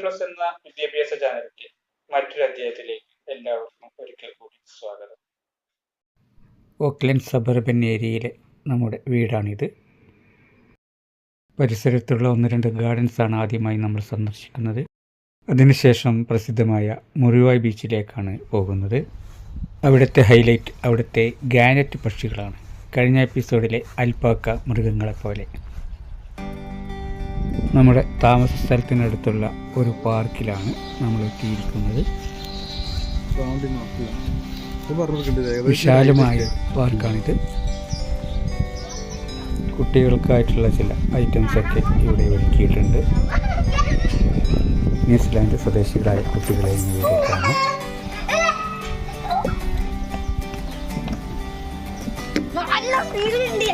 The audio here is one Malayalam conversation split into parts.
പ്ലസ് എന്ന വിദ്യാഭ്യാസ ചാനലിന്റെ മറ്റൊരു അധ്യായത്തിലേക്ക് എല്ലാവർക്കും ഒരിക്കൽ കൂടി സ്വാഗതം. ഓക്ലൻഡ് സബർബൻ ഏരിയയിലെ നമ്മുടെ വീടാണിത്. പരിസരത്തുള്ള ഒന്ന് രണ്ട് ഗാർഡൻസാണ് ആദ്യമായി നമ്മൾ സന്ദർശിക്കുന്നത്. അതിനുശേഷം പ്രസിദ്ധമായ മുറിവായ് ബീച്ചിലേക്കാണ് പോകുന്നത്. അവിടുത്തെ ഹൈലൈറ്റ് അവിടുത്തെ ഗാനറ്റ് പക്ഷികളാണ്. കഴിഞ്ഞ എപ്പിസോഡിലെ അൽപ്പാക്ക മൃഗങ്ങളെപ്പോലെ. നമ്മുടെ താമസ സ്ഥലത്തിനടുത്തുള്ള ഒരു പാർക്കിലാണ് നമ്മൾ എത്തിയിരിക്കുന്നത് വിശാലമായ പാർക്കാണിത്. കുട്ടികൾക്കായിട്ടുള്ള ചില ഐറ്റംസ് ഒക്കെ ഇവിടെ ഒരുക്കിയിട്ടുണ്ട്. ന്യൂസിലാൻഡ് സ്വദേശികളായ കുട്ടികളെ ഇവിടെ കാണാം നല്ല സ്പീഡിലുണ്ട്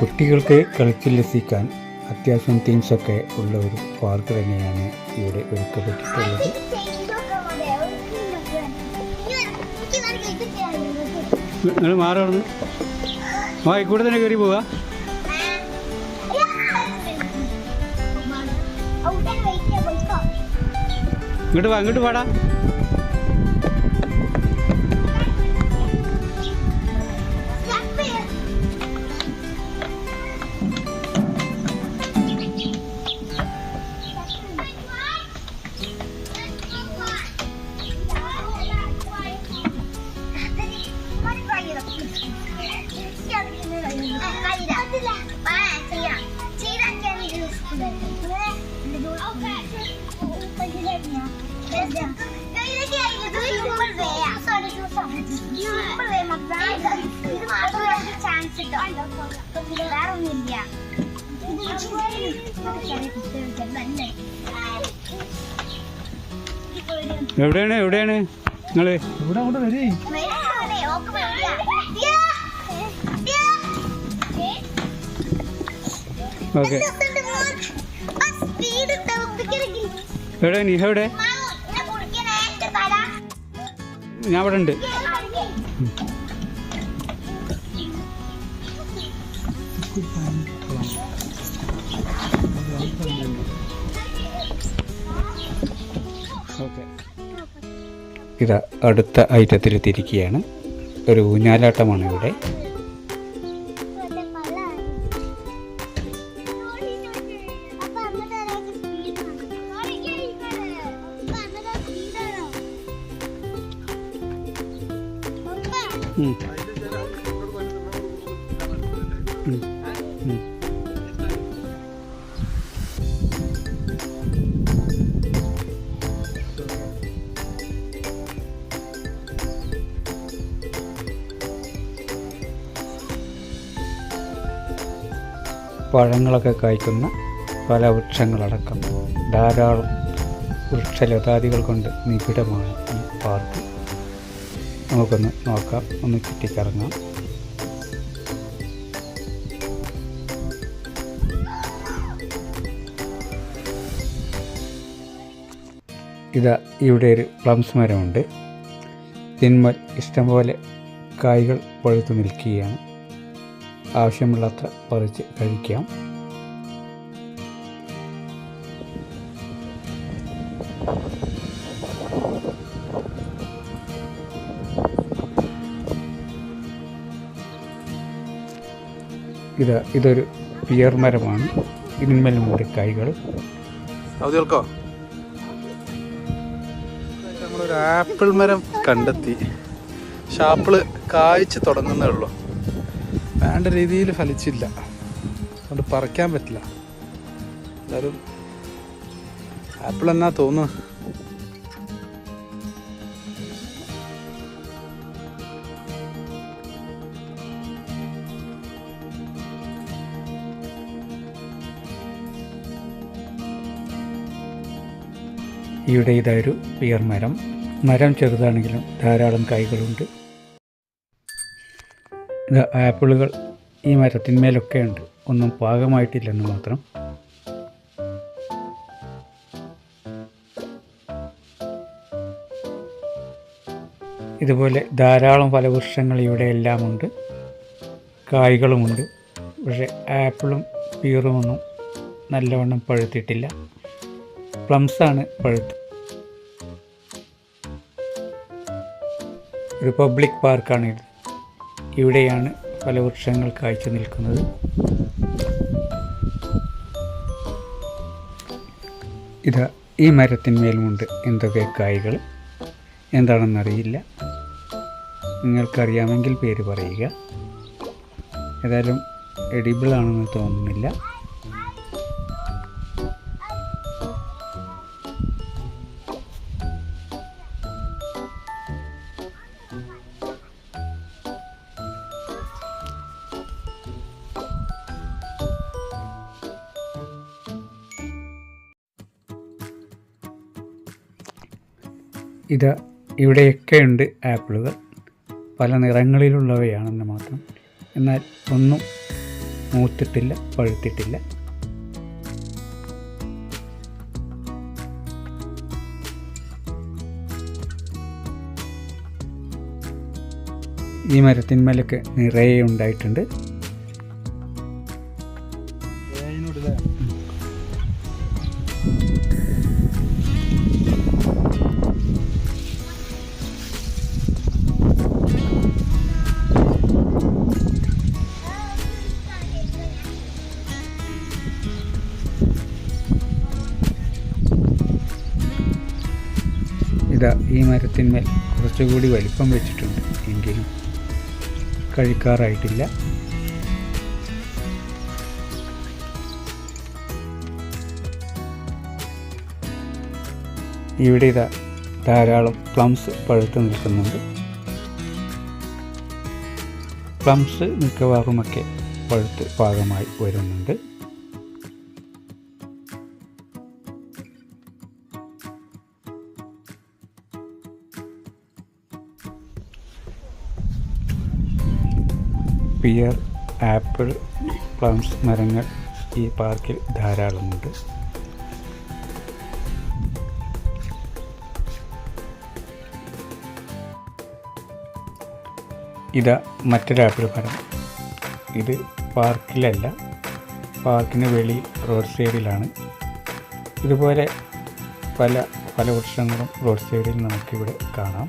കുട്ടികൾക്ക് കളിച്ചുല്ലസിക്കാൻ അത്യാവശ്യം തിങ്സൊക്കെ ഉള്ള ഒരു പാർക്ക് തന്നെയാണ് ഇവിടെ ഒരുക്കപ്പെട്ടിട്ടുള്ളത് നിങ്ങൾ മാറണം ആ കൂടെ തന്നെ കയറി പോവാ ഇങ്ങോട്ട് വാ ഇങ്ങോട്ട് പാടാ എവിടെയാണ് എവിടെയാണ് നിങ്ങൾ? ഇവിടെ അങ്ങോട്ട് വരേ. ഓക്കെ എവിടെ നീ എവിടെ? ഞാൻ ഇവിടെ ഉണ്ട്. ഇതാ അടുത്ത ഐറ്റത്തിൽ ഐറ്റത്തിലെത്തിയിരിക്കുകയാണ് ഒരു ഊഞ്ഞാലാട്ടമാണ് ഇവിടെ. ഉം. പഴങ്ങളൊക്കെ കായ്ക്കുന്ന പല വൃക്ഷങ്ങളടക്കം. ധാരാളം വൃക്ഷലതാദികൾ കൊണ്ട് നിബിഡമാണ് ഈ പാർക്ക് നമുക്കൊന്ന് നോക്കാം ഒന്ന് ചുറ്റിക്കറങ്ങാം. ഇതാ ഇവിടെ ഒരു പ്ലംസ് മരമുണ്ട് തിന്മൽ ഇഷ്ടംപോലെ കായ്കൾ പഴുത്തു നിൽക്കുകയാണ്. ആവശ്യമുള്ളത്ര പറിച്ച് കഴിക്കാം. ഇത് ഇതൊരു പിയർ മരമാണ്. ഇതിന്മേലുമുണ്ട് കായ്കൾ അവധി കേൾക്കോ നമ്മളൊരു ആപ്പിൾ മരം കണ്ടെത്തി. പക്ഷെ ആപ്പിൾ കായ്ച്ചു തുടങ്ങുന്നേ ഉള്ളൂ. വേണ്ട രീതിയിൽ ഫലിച്ചില്ല. അതുകൊണ്ട് പറിക്കാൻ പറ്റില്ല. എന്തായാലും ആപ്പിൾ എന്നാ തോന്നുന്നു. ഇവിടെ ഇതായൊരു പിയർ മരം മരം ചെറുതാണെങ്കിലും ധാരാളം കായ്കളുണ്ട് ആപ്പിളുകൾ ഈ മരത്തിന്മേലൊക്കെ ഉണ്ട്. ഒന്നും പാകമായിട്ടില്ലെന്ന് മാത്രം. ഇതുപോലെ ധാരാളം ഫലവൃക്ഷങ്ങൾ ഇവിടെ എല്ലാം ഉണ്ട് കായ്കളുമുണ്ട്. പക്ഷേ ആപ്പിളും പീറുമൊന്നും നല്ലവണ്ണം പഴുത്തിട്ടില്ല. പ്ലംസാണ് പഴുത്ത്. ഒരു പബ്ലിക് പാർക്കാണ് ഇവിടെയാണ് ഫലവൃക്ഷങ്ങൾ കാഴ്ച നിൽക്കുന്നത്. ഇതാ ഈ മരത്തിന്മേലുമുണ്ട് എന്തൊക്കെ കായ്കൾ? എന്താണെന്നറിയില്ല. നിങ്ങൾക്കറിയാമെങ്കിൽ പേര് പറയുക. ഏതായാലും എഡിബിൾ ആണെന്ന് തോന്നുന്നില്ല. ഇത് ഇവിടെയൊക്കെ ഉണ്ട് ആപ്പിളുകൾ. പല നിറങ്ങളിലുള്ളവയാണെന്ന് മാത്രം. എന്നാൽ ഒന്നും മൂത്തിട്ടില്ല പഴുത്തിട്ടില്ല. ഈ മരത്തിന്മേലൊക്കെ നിറയെ ഉണ്ടായിട്ടുണ്ട്. ഇതാ ഈ മരത്തിന്മേൽ കുറച്ചുകൂടി വലിപ്പം വെച്ചിട്ടുണ്ട് എങ്കിലും കഴിക്കാറായിട്ടില്ല. ഇവിടെ ഇതാ ധാരാളം പ്ലംസ് പഴുത്ത് നിൽക്കുന്നുണ്ട്. പ്ലംസ് മിക്കവാറുമൊക്കെ പഴുത്ത് പാകമായി വരുന്നുണ്ട്. പിയർ ആപ്പിൾ പ്ലംസ് മരങ്ങൾ ഈ പാർക്കിൽ ധാരാളമുണ്ട്. ഇതാ മറ്റൊരു ആപ്പിൾ മരം. ഇത് പാർക്കിലല്ല പാർക്കിന് വെളി റോഡ് സൈഡിലാണ് ഇതുപോലെ പല പല വൃക്ഷങ്ങളും റോഡ് സൈഡിൽ നമുക്കിവിടെ കാണാം.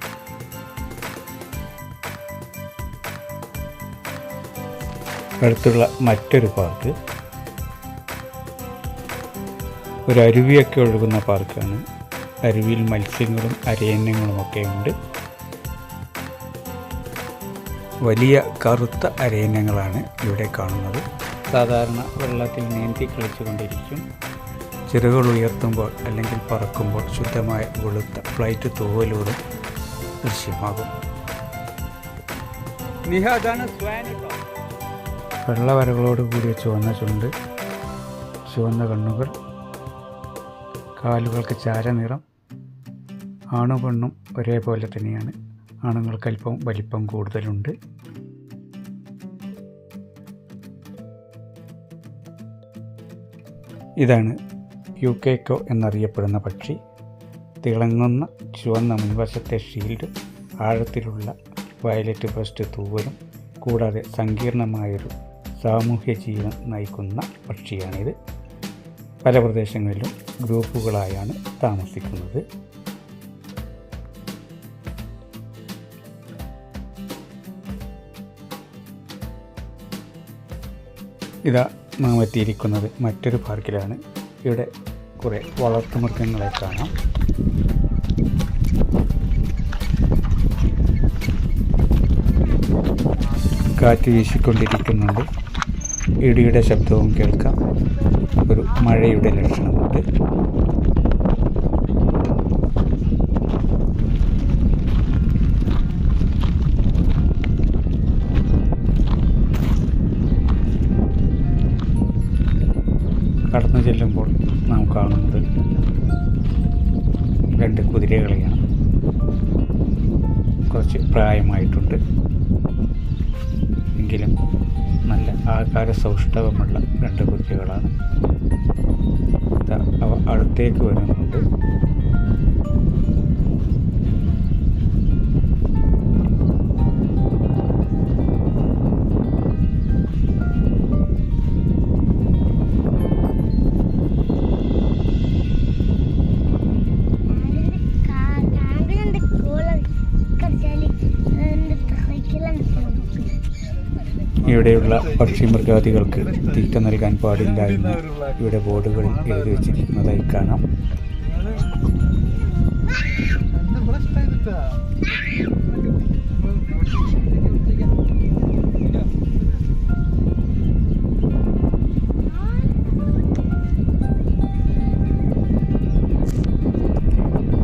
അടുത്തുള്ള മറ്റൊരു പാർക്ക്. ഒരു അരുവിയൊക്കെ ഒഴുകുന്ന പാർക്കാണ്. അരുവിയിൽ മത്സ്യങ്ങളും അരയന്യങ്ങളുമൊക്കെ ഉണ്ട്. വലിയ കറുത്ത അരയന്യങ്ങളാണ് ഇവിടെ കാണുന്നത്. സാധാരണ വെള്ളത്തിൽ നീന്തി കളിച്ചുകൊണ്ടിരിക്കും. ചിറകുകൾ ഉയർത്തുമ്പോൾ അല്ലെങ്കിൽ പറക്കുമ്പോൾ ശുദ്ധമായ വെളുത്ത ഫ്ലൈറ്റ് തൂവലൂടെ ദൃശ്യമാകും. വെള്ളവരകളോട് കൂടിയ ചുവന്ന ചുണ്ട് ചുവന്ന കണ്ണുകൾ കാലുകൾക്ക് ചാരനിറം ആണും പെണ്ണും ഒരേപോലെ തന്നെയാണ്. ആണുങ്ങൾക്ക് അല്പം വലിപ്പം കൂടുതലുണ്ട്. ഇതാണ് യു കെക്കോ എന്നറിയപ്പെടുന്ന പക്ഷി. തിളങ്ങുന്ന ചുവന്ന മുൻവശത്തെ ഷീൽഡ് ആഴത്തിലുള്ള വയലറ്റ് ബ്രസ്റ്റ് തൂവലും കൂടാതെ സങ്കീർണമായൊരു സാമൂഹ്യ ജീവൻ നയിക്കുന്ന പക്ഷിയാണിത്. പല പ്രദേശങ്ങളിലും ഗ്രൂപ്പുകളായാണ് താമസിക്കുന്നത്. ഇതാ നാം എത്തിയിരിക്കുന്നത് മറ്റൊരു പാർക്കിലാണ്. ഇവിടെ കുറേ വളർത്തുമൃഗങ്ങളെ കാണാം. കാറ്റ് വീശിക്കൊണ്ടിരിക്കുന്നുണ്ട്. ഇടിയുടെ ശബ്ദവും കേൾക്കാം. ഒരു മഴയുടെ ലക്ഷണമുണ്ട്. ഇവിടെയുള്ള പക്ഷി മൃഗാദികൾക്ക് തീറ്റ നൽകാൻ പാടില്ല എന്ന് ഇവിടെ ബോർഡുകളിൽ എഴുതി വച്ചിരിക്കുന്നതായി കാണാം.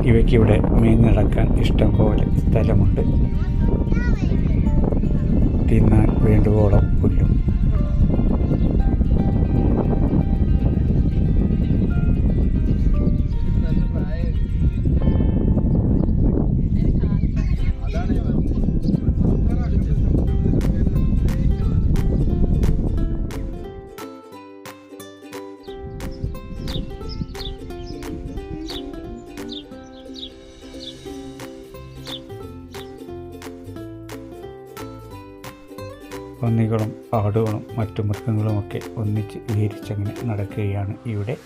ഇവയ്ക്കിവിടെ മേഞ്ഞടക്കാൻ ഇഷ്ടം പോലെ സ്ഥലമുണ്ട്. തിന്നാൻ വേണ്ടുവോളം പന്നികളും ആടുകളും മറ്റു മൃഗങ്ങളുമൊക്കെ ഒന്നിച്ച് വിഹരിച്ചങ്ങനെ നടക്കുകയാണ് ഇവിടെ.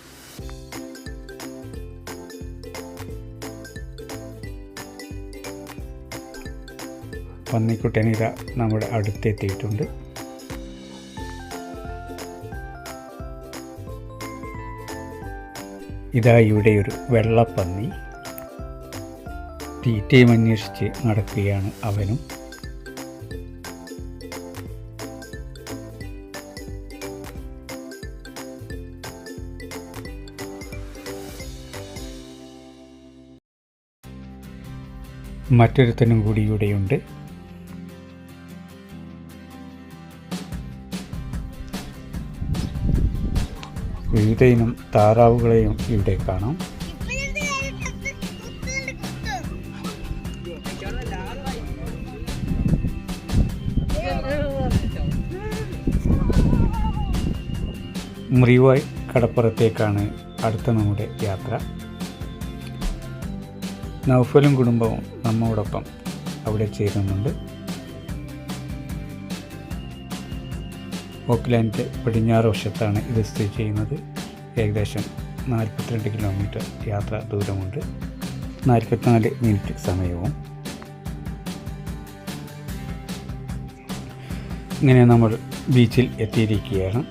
പന്നിക്കുട്ടനിര നമ്മുടെ അടുത്തെത്തിയിട്ടുണ്ട്. ഇതാ ഇവിടെ ഒരു വെള്ളപ്പന്നി. തീറ്റയും അന്വേഷിച്ച് നടക്കുകയാണ് അവനും. മറ്റൊരുത്തനും കൂടി ഇവിടെയുണ്ട്. വിവിധ ഇനം താറാവുകളെയും ഇവിടെ കാണാം. മുറിവായി കടപ്പുറത്തേക്കാണ് അടുത്ത നമ്മുടെ യാത്ര. നൗഫലും കുടുംബവും നമ്മോടൊപ്പം അവിടെ ചേരുന്നുണ്ട്. ഓക്ലാൻഡ് പടിഞ്ഞാറ് വശത്താണ് ഇത് സ്ഥിതി ചെയ്യുന്നത്. ഏകദേശം നാൽപ്പത്തിരണ്ട് കിലോമീറ്റർ യാത്ര ദൂരമുണ്ട്. നാൽപ്പത്തിനാല് മിനിറ്റ് സമയവും. ഇങ്ങനെ നമ്മൾ ബീച്ചിൽ എത്തിയിരിക്കുകയാണ്.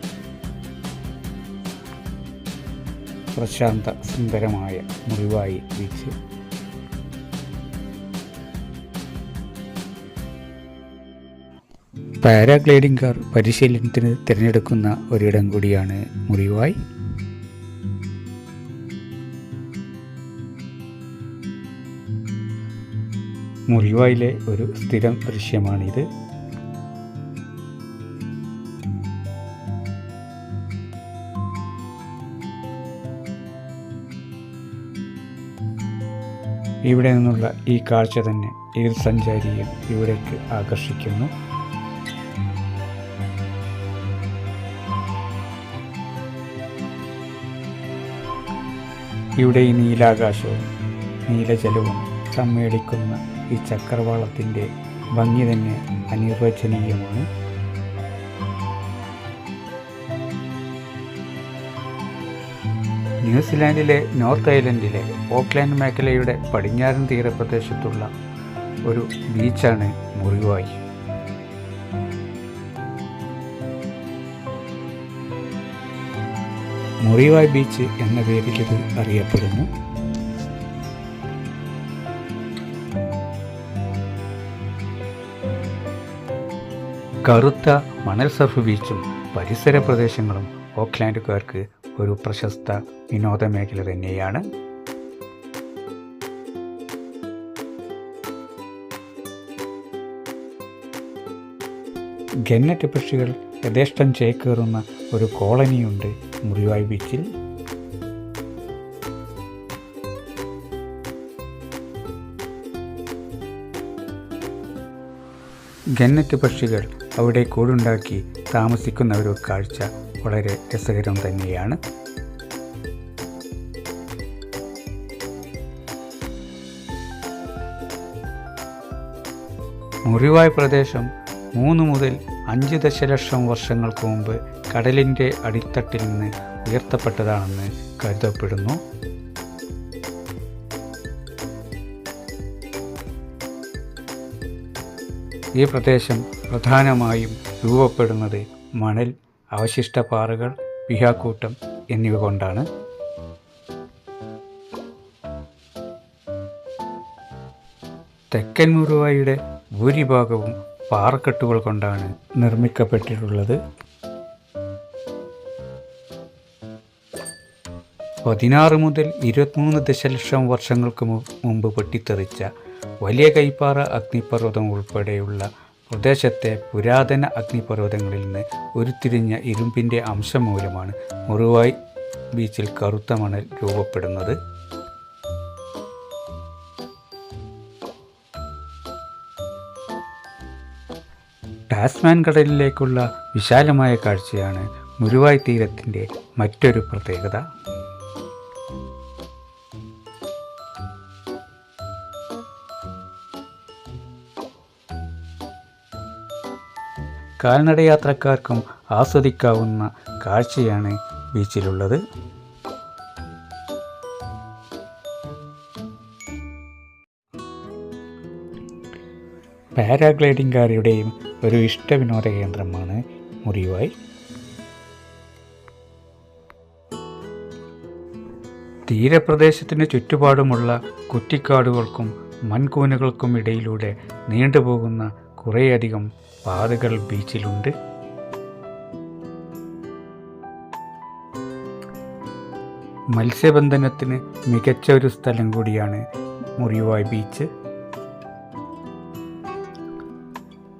പ്രശാന്ത സുന്ദരമായ മുറിവായി ബീച്ച്. പാരാഗ്ലൈഡിംഗ് കാർ പരിശീലനത്തിന് തിരഞ്ഞെടുക്കുന്ന ഒരിടം കൂടിയാണ് മുറിവായി. മുറിവായിലെ ഒരു സ്ഥിരം ദൃശ്യമാണിത്. ഇവിടെ നിന്നുള്ള ഈ കാഴ്ച തന്നെ ഏത് സഞ്ചാരിയും ഇവിടേക്ക് ആകർഷിക്കുന്നു. ഇവിടെ ഈ നീലാകാശവും നീലജലവും സമ്മേളിക്കുന്ന ഈ ചക്രവാളത്തിന്റെ ഭംഗി തന്നെ അനിർവചനീയമാണ്. ന്യൂസിലാൻഡിലെ നോർത്ത് ഐലൻഡിലെ ഓക്ലാൻഡ് മേഖലയുടെ പടിഞ്ഞാറൻ തീരപ്രദേശത്തുള്ള ഒരു ബീച്ചാണ് മുറിവായി. മുറിവായ് ബീച്ച് എന്ന പേരിൽ ഇത് അറിയപ്പെടുന്നു. കറുത്ത മണൽ സർഫ് ബീച്ചും പരിസര പ്രദേശങ്ങളും ഓക്ലാൻഡുകാർക്ക് ഒരു പ്രശസ്ത വിനോദ മേഖല തന്നെയാണ്. ഗന്നറ്റ് പക്ഷികൾ യഥേഷ്ടം ചേക്കേറുന്ന ഒരു കോളനിയുണ്ട് മുറിവായ് ബീച്ചിൽ ഗന്നറ്റ് പക്ഷികൾ അവിടെ കൂടുണ്ടാക്കി താമസിക്കുന്ന ഒരു കാഴ്ച വളരെ രസകരം തന്നെയാണ്. മുറിവായ് പ്രദേശം മൂന്ന് മുതൽ അഞ്ച് ദശലക്ഷം വർഷങ്ങൾക്ക് മുമ്പ് കടലിന്റെ അടിത്തട്ടിൽ നിന്ന് ഉയർത്തപ്പെട്ടതാണെന്ന് കരുതപ്പെടുന്നു. ഈ പ്രദേശം പ്രധാനമായും രൂപപ്പെടുന്നത് മണൽ അവശിഷ്ട പാറകൾ പിഹാക്കൂട്ടം എന്നിവ കൊണ്ടാണ്. തെക്കൻ മുറുവായിയുടെ ഭൂരിഭാഗവും പാറക്കെട്ടുകൾ കൊണ്ടാണ് നിർമ്മിക്കപ്പെട്ടിട്ടുള്ളത്. പതിനാറ് മുതൽ ഇരുപത്തിമൂന്ന് ദശലക്ഷം വർഷങ്ങൾക്ക് മുമ്പ് പൊട്ടിത്തെറിച്ച വലിയ കൈപ്പാറ അഗ്നിപർവതം ഉൾപ്പെടെയുള്ള പ്രദേശത്തെ പുരാതന അഗ്നിപർവതങ്ങളിൽ നിന്ന് ഉരുത്തിരിഞ്ഞ ഇരുമ്പിന്റെ അംശം മൂലമാണ് മുറുവായ് ബീച്ചിൽ കറുത്ത മണൽ രൂപപ്പെടുന്നത്. ടാസ്മാൻ കടലിലേക്കുള്ള വിശാലമായ കാഴ്ചയാണ് മുരുവായ് തീരത്തിന്റെ മറ്റൊരു പ്രത്യേകത. കാൽനടയാത്രക്കാർക്കും ആസ്വദിക്കാവുന്ന കാഴ്ചയാണ് ബീച്ചിലുള്ളത്. പാരാഗ്ലൈഡിംഗുകാരുടെയും ഒരു ഇഷ്ട വിനോദ കേന്ദ്രമാണ് മുറിവായി. തീരപ്രദേശത്തിന് ചുറ്റുപാടുമുള്ള കുറ്റിക്കാടുകൾക്കും മൺകൂനുകൾക്കും ഇടയിലൂടെ നീണ്ടുപോകുന്ന കുറേയധികം പാതകൾ ബീച്ചിലുണ്ട്. മത്സ്യബന്ധനത്തിന് മികച്ച ഒരു സ്ഥലം കൂടിയാണ് മുറിവായ് ബീച്ച്.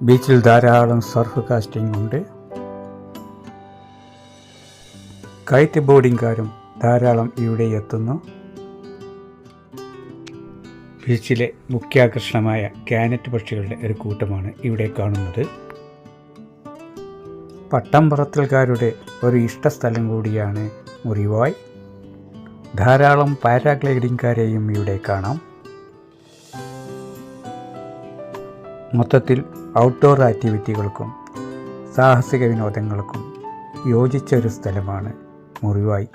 ബീച്ചിൽ ധാരാളം സർഫ് കാസ്റ്റിംഗ് ഉണ്ട്. കൈറ്റ് ബോർഡിംഗുകാരും ധാരാളം ഇവിടെ എത്തുന്നു. ബീച്ചിലെ മുഖ്യാകർഷണമായ കാനറ്റ് പക്ഷികളുടെ ഒരു കൂട്ടമാണ് ഇവിടെ കാണുന്നത്. പട്ടം പറത്തൽക്കാരുടെ ഒരു ഇഷ്ടസ്ഥലം കൂടിയാണ് മുറിവായ്. ധാരാളം പാരാഗ്ലൈഡിംഗുകാരെയും ഇവിടെ കാണാം. മൊത്തത്തിൽ ഔട്ട്ഡോർ ആക്ടിവിറ്റികൾക്കും സാഹസിക വിനോദങ്ങൾക്കും യോജിച്ച ഒരു സ്ഥലമാണ് മുറിവായി.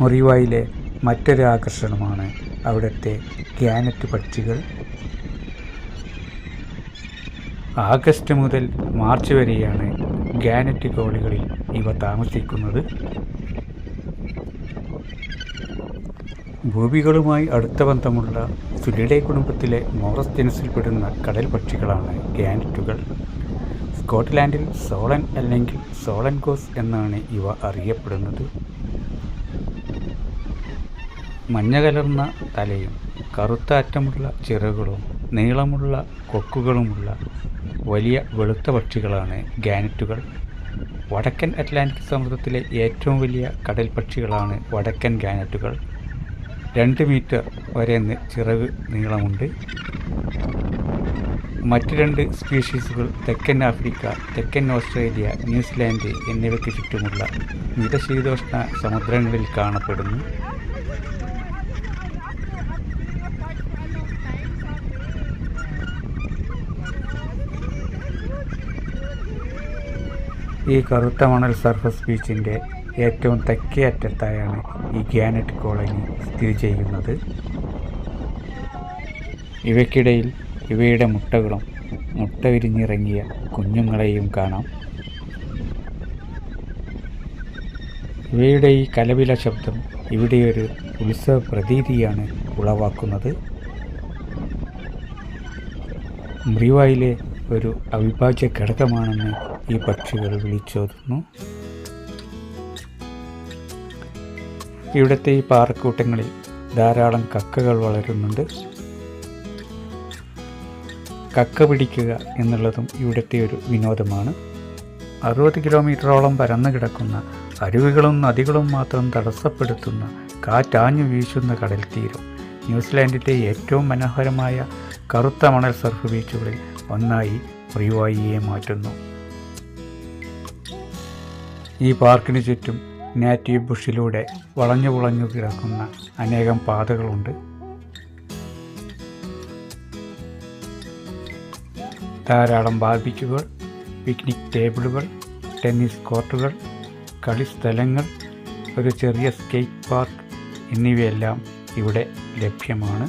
മുറിവായിലെ മറ്റൊരു ആകർഷണമാണ് അവിടുത്തെ ഗ്യാനറ്റ് പക്ഷികൾ. ആഗസ്റ്റ് മുതൽ മാർച്ച് വരെയാണ് ഗാനറ്റ് കോളികളിൽ ഇവ താമസിക്കുന്നത്. ഭൂമികളുമായി അടുത്ത ബന്ധമുള്ള സുലിഡേ കുടുംബത്തിലെ മോറസ് ജനസിൽപ്പെടുന്ന കടൽ പക്ഷികളാണ് ഗാനറ്റുകൾ. സ്കോട്ട്ലാൻഡിൽ സോളൻ അല്ലെങ്കിൽ സോളൻ കോസ് എന്നാണ് ഇവ അറിയപ്പെടുന്നത്. മഞ്ഞ കലർന്ന തലയും കറുത്ത അറ്റമുള്ള ചിറകുകളും നീളമുള്ള കൊക്കുകളുമുള്ള വലിയ വെളുത്ത പക്ഷികളാണ് ഗാനറ്റുകൾ. വടക്കൻ അറ്റ്ലാന്റിക് സമുദ്രത്തിലെ ഏറ്റവും വലിയ കടൽ പക്ഷികളാണ് വടക്കൻ ഗാനറ്റുകൾ. രണ്ട് മീറ്റർ വരെ ചിറക് നീളമുണ്ട്. മറ്റ് രണ്ട് സ്പീഷീസുകൾ തെക്കൻ ആഫ്രിക്ക തെക്കൻ ഓസ്ട്രേലിയ ന്യൂസിലാൻഡ് എന്നിവയ്ക്ക് ചുറ്റുമുള്ള മിതശീതോഷ്ണ സമുദ്രങ്ങളിൽ കാണപ്പെടുന്നു. ഈ കറുത്ത മണൽ സർഫസ് ബീച്ചിന്റെ ഏറ്റവും തെക്കേ അറ്റത്തായാണ് ഈ ഗ്യാനറ്റ് കോളനി സ്ഥിതി ചെയ്യുന്നത്. ഇവയ്ക്കിടയിൽ ഇവയുടെ മുട്ടകളും മുട്ട വിരിഞ്ഞിറങ്ങിയ കുഞ്ഞുങ്ങളെയും കാണാം. ഇവയുടെ ഈ കലവില ശബ്ദം ഇവിടെ ഒരു ഉത്സവ പ്രതീതിയാണ് ഉളവാക്കുന്നത്. മ്രിവായിലെ ഒരു അവിഭാജ്യ ഘടകമാണെന്ന് ഈ പക്ഷികൾ വിളിച്ചോതുന്നു. ഇവിടുത്തെ ഈ പാറക്കൂട്ടങ്ങളിൽ ധാരാളം കക്കകൾ വളരുന്നുണ്ട്. കക്ക പിടിക്കുക എന്നുള്ളതും ഇവിടുത്തെ ഒരു വിനോദമാണ്. അറുപത് കിലോമീറ്ററോളം പരന്നു കിടക്കുന്ന അരുവികളും നദികളും മാത്രം തടസ്സപ്പെടുത്തുന്ന കാറ്റാഞ്ഞു വീശുന്ന കടൽ തീരം ന്യൂസിലാൻഡിന്റെ ഏറ്റവും മനോഹരമായ കറുത്ത മണൽ സർഫ് ബീച്ചുകളിൽ ഒന്നായി റിവായിയെ മാറ്റുന്നു. ഈ പാർക്കിന് ചുറ്റും നാറ്റീവ് ബുഷിലൂടെ വളഞ്ഞു പുളഞ്ഞു കിടക്കുന്ന അനേകം പാതകളുണ്ട്. ധാരാളം ബാർബിക്കുകൾ പിക്നിക് ടേബിളുകൾ ടെന്നീസ് കോർട്ടുകൾ കളിസ്ഥലങ്ങൾ ഒരു ചെറിയ സ്കേറ്റ് പാർക്ക് എന്നിവയെല്ലാം ഇവിടെ ലഭ്യമാണ്.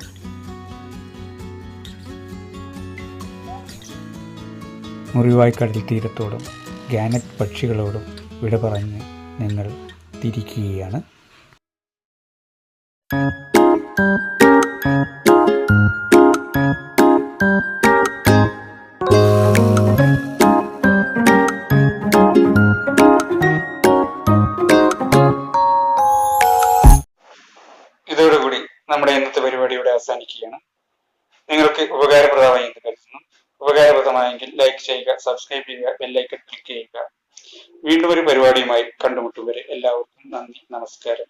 മുറിവായ്ക്കടൽ തീരത്തോടും ഗാനറ്റ് പക്ഷികളോടും വിട പറഞ്ഞ് നിങ്ങൾ തിരിക്കുകയാണ്. ഇതോടുകൂടി നമ്മുടെ ഇന്നത്തെ പരിപാടി ഇവിടെ അവസാനിക്കുകയാണ്. നിങ്ങൾക്ക് ഉപകാരപ്രദമായി എന്ന് കരുതുന്നു. ഉപകാരപ്രദമായെങ്കിൽ ലൈക്ക് ചെയ്യുക സബ്സ്ക്രൈബ് ചെയ്യുക ബെല്ലൈക്കൺ വീണ്ടും ഒരു പരിപാടിയുമായി കണ്ടുമുട്ടും വരെ എല്ലാവർക്കും നന്ദി നമസ്കാരം.